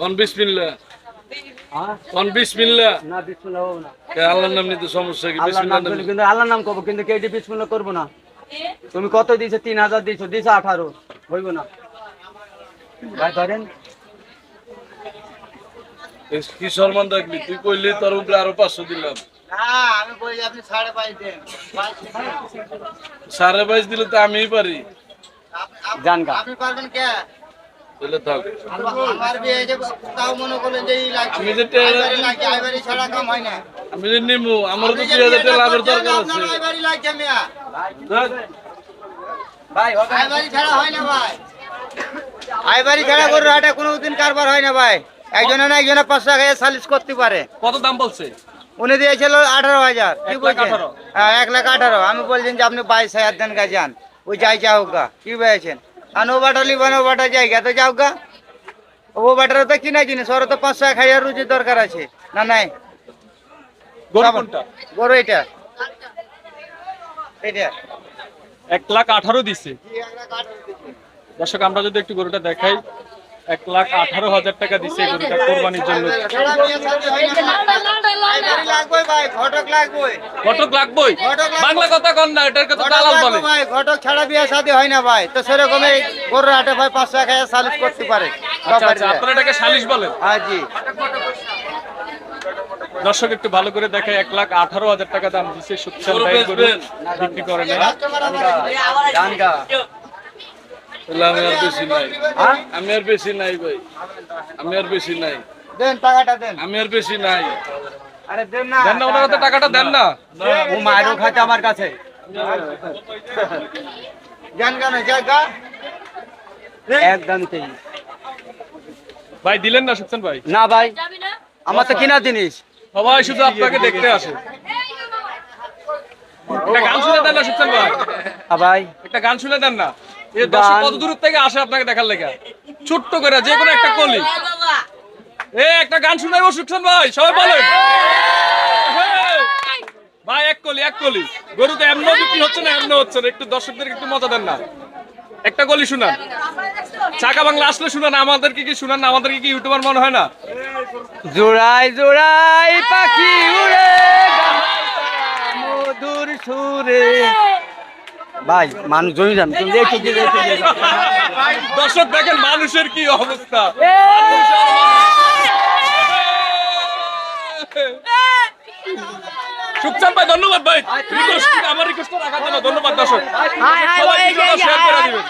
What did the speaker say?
কোন বিসমিল্লাহ? কোন বিসমিল্লাহ? না হব না। কে আল্লাহর নাম নিতে সমস্যা কি? বিসমিল্লাহ কিন্তু আল্লাহর নাম করব কিন্তু কেটে বিসমিল্লাহ করব না? তুমি কত দিয়েছ? তিন হাজার দিয়েছ দিয়েছ আঠারো। হইব না। ভাই ধরেন। কি সম্মান রাখবি তুই কইলি তোর উপরে আরও পাঁচশো দিলাম। আমি সাড়ে বাইশ দিলে তো আমিই পারি। জান গা আপনি পারবেন কে? তাহলে থাক আমার বিয়ে যে তাও মনে করলেন যে এই আমি যে আইবারি ছাড়া কাম হয় না। আমি যে নিমু আমারও তো আপনি যে দুই হাজার টাকা লাভের দরকার আপনার আছে। আইবারি লাগছে মিয়া। ভাই আইবারি ছাড়া হয় না ভাই। আইবারি ছাড়া গরু হাটে কারবার হয় না ভাই। একজনে না একজনে পাঁচ টাকা সালিশ করতে পারে। কত দাম বলছে? উনি দিয়েছিল আঠারো হাজার। কি বলছেন? আঠারো? হ্যাঁ এক লাখ আঠারো। আমি বলছেন যে আপনি বাইশ হাজার দেন গা যান। ওই যাই যাও গা। কি বলেছেন? আর ও ও বাটা জায়গা তো যাও গা ও বাটার তো কিনা জিনিস ওর তো পাঁচশো এক হাজার দরকার আছে না নাই? গরু এটা এটা এক লাখ আঠারো দিচ্ছে দর্শক আমরা যদি একটু গরুটা দেখাই। এক লাখ আঠারো হাজার টাকা দিচ্ছে কোরবানির জন্য। ঘটক ভাই ঘটক ছাড়া বিয়ে শাদী হয় না ভাই তো হাটে ভাই পাঁচশো এক হাজার করতে পারে সালিশ জি দর্শক, একটু ভালো করে দেখে এক লাখ আঠারো হাজার টাকা দাম দিচ্ছে বেচবেন? বিক্রি তাহলে আমি আর বেশি নাই। হ্যাঁ? আমি আর বেশি নাই ভাই। আমি আর বেশি নাই। দেন টাকাটা দেন। আমি আর বেশি নাই। আরে দেন না। দেন না ওনারা তো টাকাটা দেন না। ও মায়েরও খাতে আমার কাছে। জান কেন জায়গা একদম তেই। ভাই দিলেন না সুকসান ভাই? না ভাই আমার তো কিনা জিনিস। সবাই শুধু আপনাকে দেখতে আসে। একটা গান শুনে দেন না সুকসান ভাই। ভাই। একটা গান শুনে দেন না। এ দর্শক কত দূর থেকে আসে আপনাকে দেখার লেগে? ছোট্ট করে, যে কোনো একটা কলি। এ, একটা গান শুনাইবো সুকসান ভাই, সবাই বলেন। ভাই, এক কলি এক কলি। গরু তো এমন বিক্রি হচ্ছে না এমন হচ্ছে একটু দর্শকদের একটু মজা দেন না। একটা কলি শুনান। চাকা বাংলা আসলে শুনান, আমাদেরকে কি শুনান আমাদেরকে কি ইউটিউবার মনে হয় না? জোড়াই জোড়াই পাখি উড়ে মধুর সুরে। ভাই মানুষ জমি যান। দর্শক দেখেন মানুষের কি অবস্থা। সুখচান ভাই ধন্যবাদ ভাই। রিকোয়েস্ট আমার রিকোয়েস্ট রাখার জন্য ধন্যবাদ দর্শক। সবাই শেয়ার করে দিবেন।